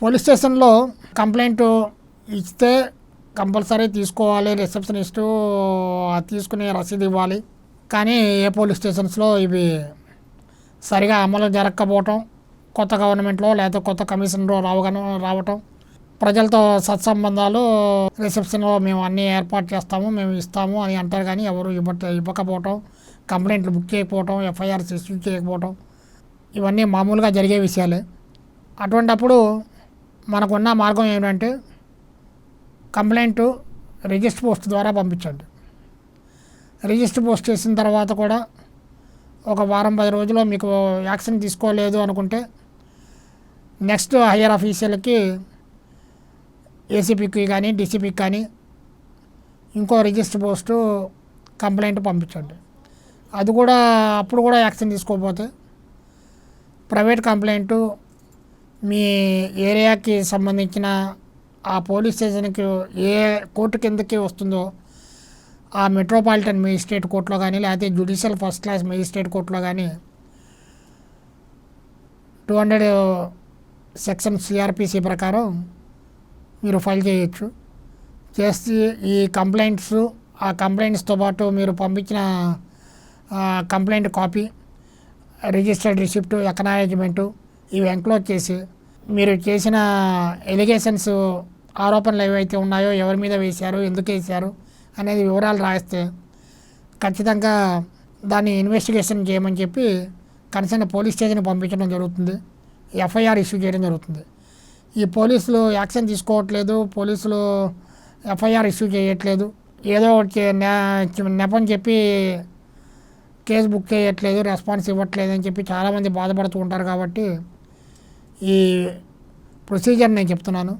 Police స్టేషన్లో complaint ఇస్తే compulsory తీసుకోవాలి రిసెప్షనిస్టు తీసుకునే రసీదు ఇవ్వాలి. కానీ ఏ పోలీస్ స్టేషన్స్లో ఇవి సరిగా అమలు జరగకపోవటం కొత్త గవర్నమెంట్లో లేదా కొత్త కమిషన్లో రావగానే రావటం ప్రజలతో సత్సంబంధాలు రిసెప్షన్లో మేము అన్నీ ఏర్పాటు చేస్తాము మేము ఇస్తాము అని అంటారు కానీ ఎవరు ఇవ్వట ఇవ్వకపోవటం కంప్లైంట్లు బుక్ చేయకపోవటం ఎఫ్ఐఆర్స్ ఇష్యూ చేయకపోవటం ఇవన్నీ మామూలుగా జరిగే విషయాలే. అటువంటప్పుడు మనకున్న మార్గం ఏమిటంటే కంప్లైంట్ రిజిస్టర్ పోస్ట్ ద్వారా పంపించండి. రిజిస్టర్ పోస్ట్ చేసిన తర్వాత కూడా ఒక వారం పది రోజుల్లో మీకు యాక్షన్ తీసుకోలేదు అనుకుంటే నెక్స్ట్ హయ్యర్ ఆఫీసర్లకి ఏసీపీకి కానీ డీసీపీకి కానీ ఇంకో రిజిస్టర్ పోస్టు కంప్లైంట్ పంపించండి. అది కూడా అప్పుడు కూడా యాక్షన్ తీసుకోకపోతే ప్రైవేట్ కంప్లైంట్ మీ ఏరియాకి సంబంధించిన ఆ పోలీస్ స్టేషన్కి ఏ కోర్టు కిందకి వస్తుందో ఆ మెట్రోపాలిటన్ మేజిస్ట్రేట్ కోర్టులో కానీ లేకపోతే జ్యుడిషియల్ ఫస్ట్ క్లాస్ మేజిస్ట్రేట్ కోర్టులో కానీ టూ హండ్రెడ్ సెక్షన్ సిఆర్పిసి ప్రకారం మీరు ఫైల్ చేయొచ్చు. చేసి ఈ కంప్లైంట్స్ ఆ కంప్లైంట్స్తో పాటు మీరు పంపించిన complaint copy registered receipt acknowledgement ఇవి ఎంక్లోజ్ చేసి మీరు చేసిన ఎలిగేషన్స్ ఆరోపణలు ఏవైతే ఉన్నాయో ఎవరి మీద వేశారు ఎందుకు వేశారు అనేది వివరాలు రాస్తే ఖచ్చితంగా దాన్ని ఇన్వెస్టిగేషన్ చేయమని చెప్పి కన్సర్న్ పోలీస్ స్టేషన్ పంపించడం జరుగుతుంది. ఎఫ్ఐఆర్ ఇష్యూ చేయడం జరుగుతుంది. ఈ పోలీసులు యాక్షన్ తీసుకోవట్లేదు పోలీసులు ఎఫ్ఐఆర్ ఇష్యూ చేయట్లేదు. ఏదో ఒకటి చే- నెపం చెప్పి కేసు బుక్ చేయట్లేదు రెస్పాన్స్ ఇవ్వట్లేదు అని చెప్పి చాలామంది బాధపడుతూ ఉంటారు కాబట్టి ఈ ప్రొసీజర్ నేను చెప్తున్నాను.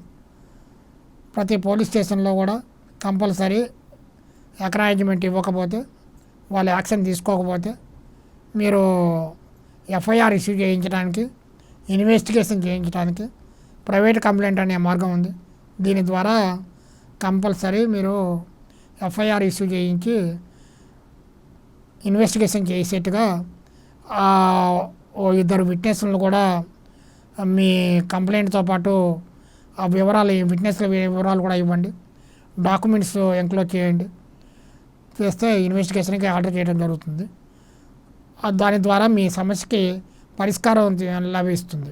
ప్రతి పోలీస్ స్టేషన్లో కూడా కంపల్సరీ ఎకనాలజ్మెంట్ ఇవ్వకపోతే వాళ్ళు యాక్షన్ తీసుకోకపోతే మీరు ఎఫ్ఐఆర్ ఇష్యూ చేయించడానికి ఇన్వెస్టిగేషన్ చేయించడానికి ప్రైవేట్ కంప్లైంట్ అనే మార్గం ఉంది. దీని ద్వారా కంపల్సరీ మీరు ఎఫ్ఐఆర్ ఇష్యూ చేయించి ఇన్వెస్టిగేషన్ చేసేట్టుగా ఓ ఇద్దరు విట్నెస్లను కూడా మీ కంప్లైంట్తో పాటు ఆ వివరాలు విట్నెస్ల వివరాలు కూడా ఇవ్వండి. డాక్యుమెంట్స్ ఎంక్లోజ్ చేయండి. చేస్తే ఇన్వెస్టిగేషన్కి ఆర్డర్ చేయడం జరుగుతుంది. దాని ద్వారా మీ సమస్యకి పరిష్కారం లభిస్తుంది.